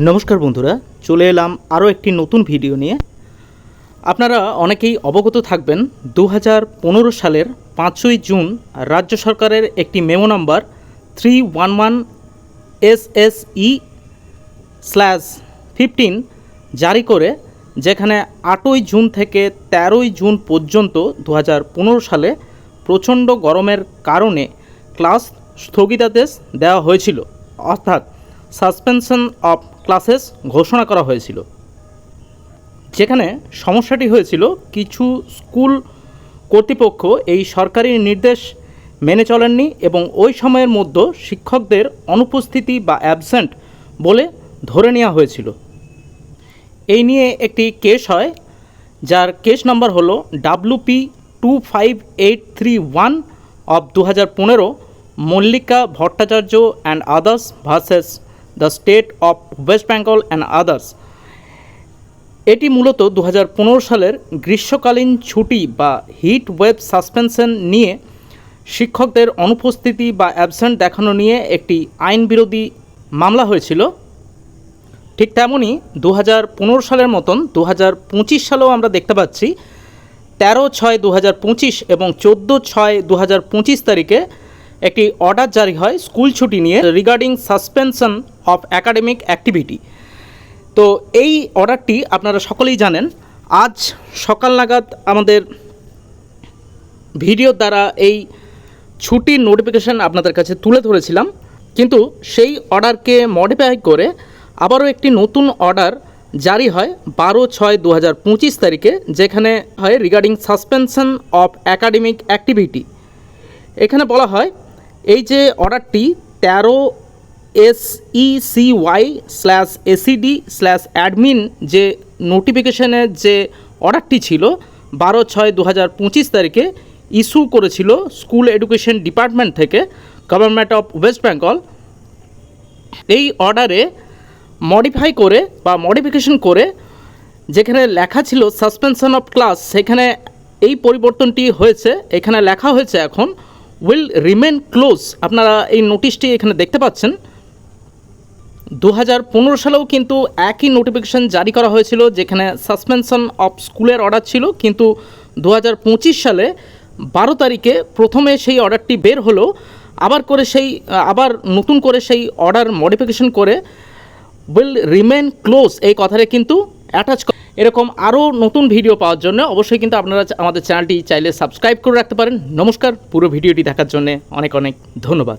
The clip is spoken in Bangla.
নমস্কার বন্ধুরা, চলে এলাম আরও একটি নতুন ভিডিও নিয়ে। আপনারা অনেকেই অবগত থাকবেন দু সালের পাঁচই জুন রাজ্য সরকারের একটি memo number three one one S S E slash fifteen জারি করে, যেখানে আটই জুন থেকে তেরোই জুন পর্যন্ত দু হাজার পনেরো সালে প্রচণ্ড গরমের কারণে ক্লাস স্থগিতাদেশ দেওয়া হয়েছিল। অর্থাৎ সাসপেনশন অফ ক্লাসেস ঘোষণা করা হয়েছিল। যেখানে সমস্যাটি হয়েছিল, কিছু স্কুল কর্তৃপক্ষ এই সরকারি নির্দেশ মেনে চলেননি এবং ওই সময়ের মধ্যে শিক্ষকদের অনুপস্থিতি বা অ্যাবসেন্ট বলে ধরে নেওয়া হয়েছিল। এই নিয়ে একটি কেস হয়, যার কেস নাম্বার হলো WP two five eight three one of দু হাজার পনেরো, Mallika Bhattacharya and others versus the state of West Bengal and others. এটি মূলত দু হাজার পনেরো সালের গ্রীষ্মকালীন ছুটি বা হিট ওয়েব সাসপেনশন নিয়ে শিক্ষকদের অনুপস্থিতি বা অ্যাবসেন্ট দেখানো নিয়ে একটি আইন বিরোধী মামলা হয়েছিল। ঠিক তেমনই দু হাজার পনেরো সালের মতন দু সালেও আমরা দেখতে পাচ্ছি তেরো ছয় দু এবং চোদ্দ ছয় দু তারিখে একটি অর্ডার জারি হয় স্কুল ছুটি নিয়ে regarding suspension of academic activity তো এই অর্ডারটি আপনারা সকলেই জানেন। আজ সকাল নাগাদ আমাদের ভিডিও দ্বারা এই ছুটির নোটিফিকেশান আপনাদের কাছে তুলে ধরেছিলাম। কিন্তু সেই অর্ডারকে মডিফাই করে আবারও একটি নতুন অর্ডার জারি হয় বারো ছয় দু হাজার পঁচিশ তারিখে, যেখানে হয় regarding suspension of academic activity এখানে বলা হয় এই যে অর্ডারটি তেরো S E C Y slash ACD slash admin যে নোটিফিকেশনের যে অর্ডারটি ছিল, বারো ছয় দু হাজার পঁচিশ তারিখে ইস্যু করেছিল স্কুল এডুকেশন ডিপার্টমেন্ট থেকে গভর্নমেন্ট অফ ওয়েস্ট বেঙ্গল এই অর্ডারে মডিফাই করে বা মডিফিকেশন করে যেখানে লেখা ছিল সাসপেনশন অফ ক্লাস সেখানে এই পরিবর্তনটি হয়েছে, এখানে লেখা হয়েছে এখন উইল রিমেন ক্লোজ আপনারা এই নোটিশটি এখানে দেখতে পাচ্ছেন। দু হাজার পনেরো সালেও কিন্তু একই নোটিফিকেশান জারি করা হয়েছিল, যেখানে সাসপেনশন অফ স্কুলের অর্ডার ছিল। কিন্তু দু হাজার পঁচিশ সালে বারো তারিখে প্রথমে সেই অর্ডারটি বের হলো। আবার করে সেই, আবার নতুন করে সেই অর্ডার মডিফিকেশন করে উইল রিমেন ক্লোজ এই কথাটা কিন্তু অ্যাটাচ এরকম আরও নতুন ভিডিও পাওয়ার জন্য অবশ্যই কিন্তু আপনারা আমাদের চ্যানেলটি চাইলে সাবস্ক্রাইব করে রাখতে পারেন। নমস্কার, পুরো ভিডিওটি দেখার জন্য অনেক অনেক ধন্যবাদ।